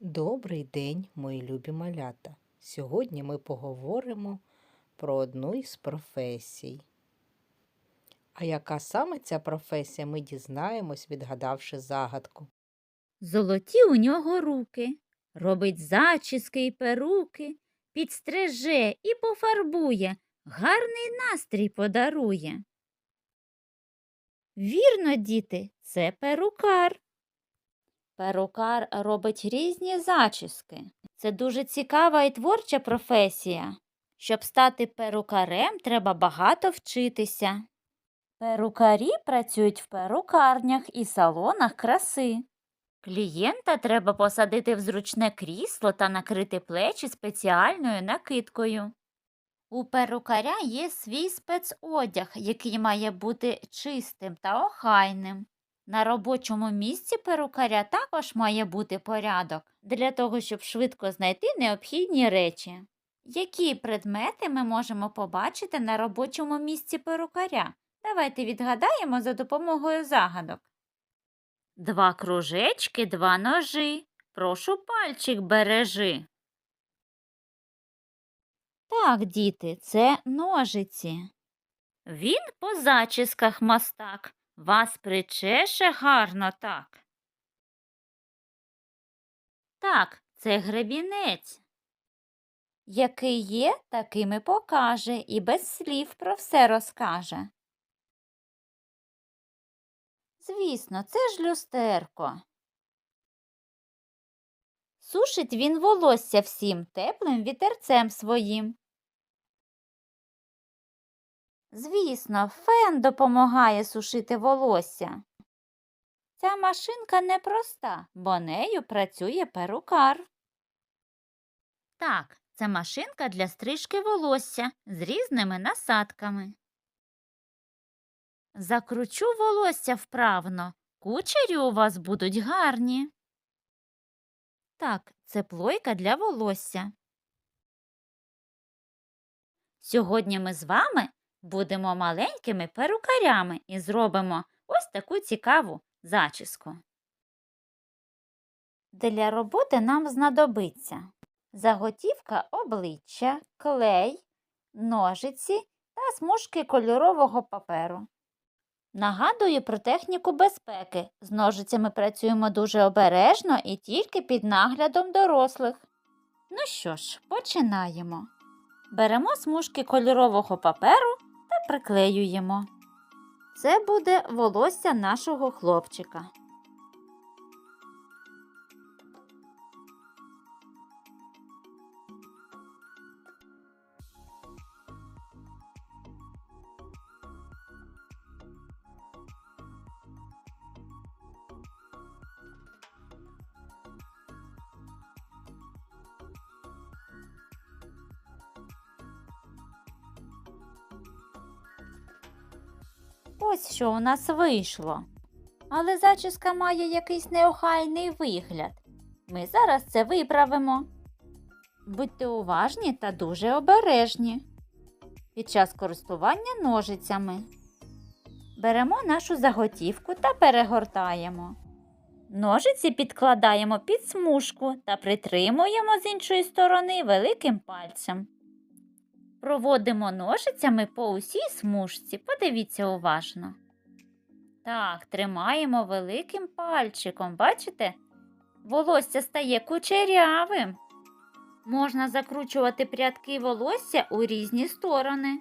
Добрий день, мої любі малята. Сьогодні ми поговоримо про одну із професій. А яка саме ця професія, ми дізнаємось, відгадавши загадку. Золоті у нього руки, робить зачіски й перуки, підстриже і пофарбує, гарний настрій подарує. Вірно, діти, це перукар. Перукар робить різні зачіски. Це дуже цікава і творча професія. Щоб стати перукарем, треба багато вчитися. Перукарі працюють в перукарнях і салонах краси. Клієнта треба посадити в зручне крісло та накрити плечі спеціальною накидкою. У перукаря є свій спецодяг, який має бути чистим та охайним. На робочому місці перукаря також має бути порядок для того, щоб швидко знайти необхідні речі. Які предмети ми можемо побачити на робочому місці перукаря? Давайте відгадаємо за допомогою загадок. Два кружечки, два ножи. Прошу пальчик бережи. Так, діти, це ножиці. Він по зачісках мастак. Вас причеше гарно так. Так, це гребінець. Який є, таким і покаже, і без слів про все розкаже. Звісно, це ж люстерко. Сушить він волосся всім теплим вітерцем своїм. Звісно, фен допомагає сушити волосся. Ця машинка непроста, бо нею працює перукар. Так, це машинка для стрижки волосся з різними насадками. Закручу волосся вправно. Кучері у вас будуть гарні. Так, це плойка для волосся. Сьогодні ми з вами будемо маленькими перукарями і зробимо ось таку цікаву зачіску. Для роботи нам знадобиться заготівка обличчя, клей, ножиці та смужки кольорового паперу. Нагадую про техніку безпеки. З ножицями працюємо дуже обережно і тільки під наглядом дорослих. Ну що ж, починаємо. Беремо смужки кольорового паперу приклеюємо. Це буде волосся нашого хлопчика. Ось що у нас вийшло. Але зачіска має якийсь неохайний вигляд. Ми зараз це виправимо. Будьте уважні та дуже обережні під час користування ножицями. Беремо нашу заготівку та перегортаємо. Ножиці підкладаємо під смужку та притримуємо з іншої сторони великим пальцем. Проводимо ножицями по усій смужці. Подивіться уважно. Так, тримаємо великим пальчиком, бачите? Волосся стає кучерявим. Можна закручувати прядки волосся у різні сторони.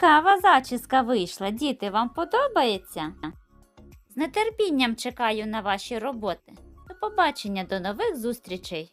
Цікава зачіска вийшла. Діти, вам подобається? З нетерпінням чекаю на ваші роботи. До побачення, до нових зустрічей!